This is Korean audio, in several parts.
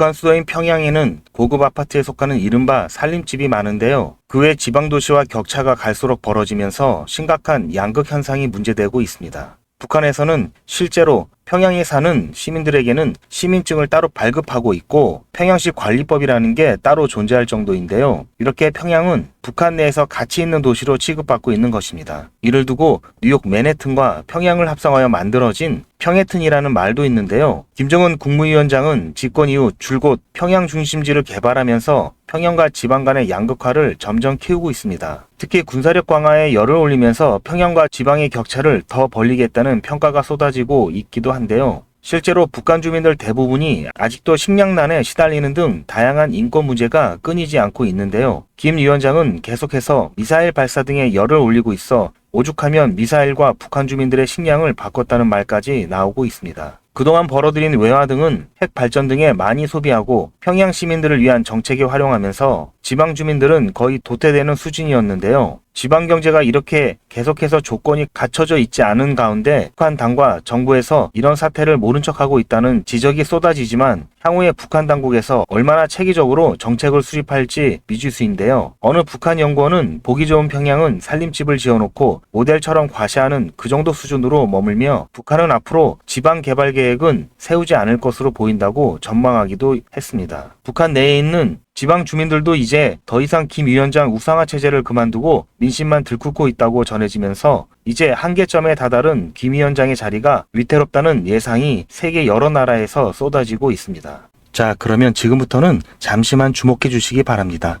북한 수도인 평양에는 고급 아파트에 속하는 이른바 살림집이 많은데요. 그 외 지방 도시와 격차가 갈수록 벌어지면서 심각한 양극 현상이 문제되고 있습니다. 북한에서는 실제로 평양에 사는 시민들에게는 시민증을 따로 발급하고 있고 평양시 관리법이라는 게 따로 존재할 정도인데요. 이렇게 평양은 북한 내에서 가치 있는 도시로 취급받고 있는 것입니다. 이를 두고 뉴욕 맨해튼과 평양을 합성하여 만들어진 평해튼이라는 말도 있는데요. 김정은 국무위원장은 집권 이후 줄곧 평양 중심지를 개발하면서 평양과 지방 간의 양극화를 점점 키우고 있습니다. 특히 군사력 강화에 열을 올리면서 평양과 지방의 격차를 더 벌리겠다는 평가가 쏟아지고 있기도 한데요. 실제로 북한 주민들 대부분이 아직도 식량난에 시달리는 등 다양한 인권 문제가 끊이지 않고 있는데요. 김 위원장은 계속해서 미사일 발사 등에 열을 올리고 있어 오죽하면 미사일과 북한 주민들의 식량을 바꿨다는 말까지 나오고 있습니다. 그동안 벌어들인 외화 등은 핵 발전 등에 많이 소비하고 평양 시민들을 위한 정책에 활용하면서 지방 주민들은 거의 도태되는 수준이었는데요. 지방 경제가 이렇게 계속해서 조건이 갖춰져 있지 않은 가운데 북한 당과 정부에서 이런 사태를 모른 척하고 있다는 지적이 쏟아지지만 향후에 북한 당국에서 얼마나 체계적으로 정책을 수립할지 미지수인데요. 어느 북한 연구원은 보기 좋은 평양은 살림집을 지어놓고 모델처럼 과시하는 그 정도 수준으로 머물며 북한은 앞으로 지방 개발 계획은 세우지 않을 것으로 보인다고 전망하기도 했습니다. 북한 내에 있는 지방 주민들도 이제 더 이상 김 위원장 우상화 체제를 그만두고 민심만 들끓고 있다고 전해지면서 이제 한계점에 다다른 김 위원장의 자리가 위태롭다는 예상이 세계 여러 나라에서 쏟아지고 있습니다. 자, 그러면 지금부터는 잠시만 주목해 주시기 바랍니다.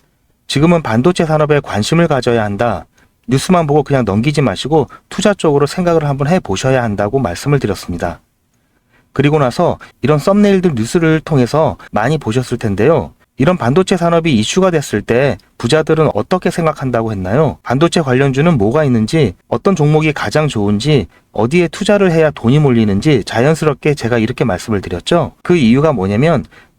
지금은 반도체 산업에 관심을 가져야 한다. 뉴스만 보고 그냥 넘기지 마시고 투자 쪽으로 생각을 한번 해 보셔야 한다고 말씀을 드렸습니다. 그리고 나서 이런 썸네일들 뉴스를 통해서 많이 보셨을 텐데요. 이런 반도체 산업이 이슈가 됐을 때 부자들은 어떻게 생각한다고 했나요? 반도체 관련주는 뭐가 있는지, 어떤 종목이 가장 좋은지, 어디에 투자를 해야 돈이 몰리는지 자연스럽게 제가 이렇게 말씀을 드렸죠. 그 이유가 뭐냐면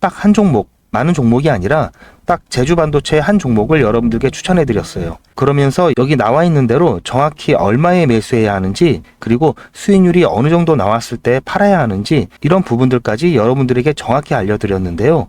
딱 한 종목, 많은 종목이 아니라 딱 제주 반도체 한 종목을 여러분들께 추천해 드렸어요. 그러면서 여기 나와 있는 대로 정확히 얼마에 매수해야 하는지 그리고 수익률이 어느 정도 나왔을 때 팔아야 하는지 이런 부분들까지 여러분들에게 정확히 알려드렸는데요.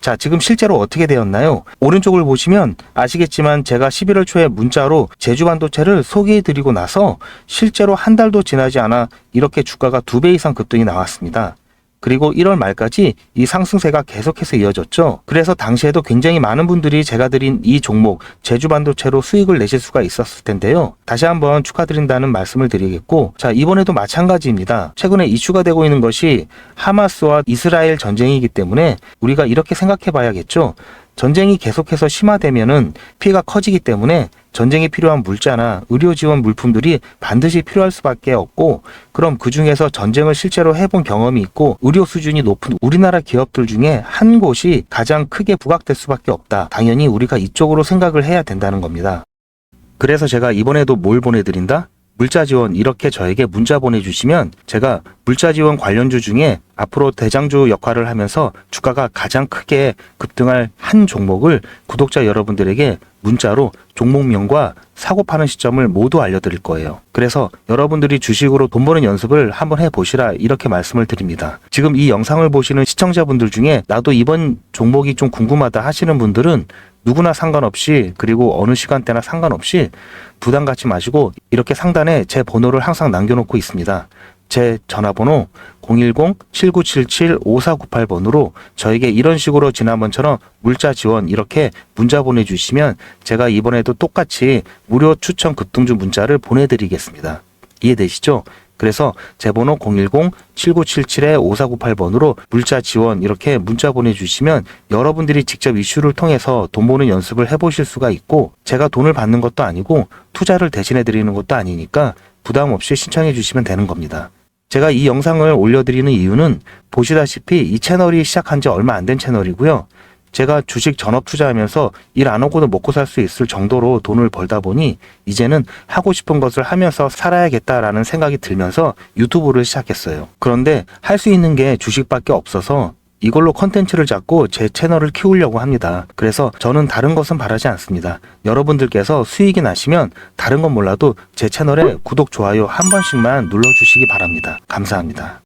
자, 지금 실제로 어떻게 되었나요? 오른쪽을 보시면 아시겠지만 제가 11월 초에 문자로 제주 반도체를 소개해 드리고 나서 실제로 한 달도 지나지 않아 이렇게 주가가 두 배 이상 급등이 나왔습니다. 그리고 1월 말까지 이 상승세가 계속해서 이어졌죠. 그래서 당시에도 굉장히 많은 분들이 제가 드린 이 종목 제주 반도체로 수익을 내실 수가 있었을 텐데요. 다시 한번 축하드린다는 말씀을 드리겠고, 자 이번에도 마찬가지입니다. 최근에 이슈가 되고 있는 것이 하마스와 이스라엘 전쟁이기 때문에 우리가 이렇게 생각해 봐야겠죠. 전쟁이 계속해서 심화되면은 피해가 커지기 때문에 전쟁에 필요한 물자나 의료 지원 물품들이 반드시 필요할 수밖에 없고 그럼 그 중에서 전쟁을 실제로 해본 경험이 있고 의료 수준이 높은 우리나라 기업들 중에 한 곳이 가장 크게 부각될 수밖에 없다. 당연히 우리가 이쪽으로 생각을 해야 된다는 겁니다. 그래서 제가 이번에도 뭘 보내드린다? 물자 지원 이렇게 저에게 문자 보내주시면 제가 물자 지원 관련주 중에 앞으로 대장주 역할을 하면서 주가가 가장 크게 급등할 한 종목을 구독자 여러분들에게 문자로 종목명과 사고 파는 시점을 모두 알려드릴 거예요. 그래서 여러분들이 주식으로 돈 버는 연습을 한번 해보시라 이렇게 말씀을 드립니다. 지금 이 영상을 보시는 시청자분들 중에 나도 이번 종목이 좀 궁금하다 하시는 분들은 누구나 상관없이 그리고 어느 시간대나 상관없이 부담 갖지 마시고 이렇게 상단에 제 번호를 항상 남겨놓고 있습니다. 제 전화번호 010-7977-5498번으로 저에게 이런 식으로 지난번처럼 물자 지원 이렇게 문자 보내주시면 제가 이번에도 똑같이 무료 추천 급등주 문자를 보내드리겠습니다. 이해되시죠? 그래서 제 번호 010-7977-5498번으로 물자 지원 이렇게 문자 보내주시면 여러분들이 직접 이슈를 통해서 돈 버는 연습을 해보실 수가 있고 제가 돈을 받는 것도 아니고 투자를 대신해 드리는 것도 아니니까 부담 없이 신청해 주시면 되는 겁니다. 제가 이 영상을 올려드리는 이유는 보시다시피 이 채널이 시작한 지 얼마 안 된 채널이고요. 제가 주식 전업 투자하면서 일 안 하고도 먹고 살 수 있을 정도로 돈을 벌다 보니 이제는 하고 싶은 것을 하면서 살아야겠다라는 생각이 들면서 유튜브를 시작했어요. 그런데 할 수 있는 게 주식밖에 없어서 이걸로 컨텐츠를 잡고 제 채널을 키우려고 합니다. 그래서 저는 다른 것은 바라지 않습니다. 여러분들께서 수익이 나시면 다른 건 몰라도 제 채널에 구독, 좋아요 한 번씩만 눌러주시기 바랍니다. 감사합니다.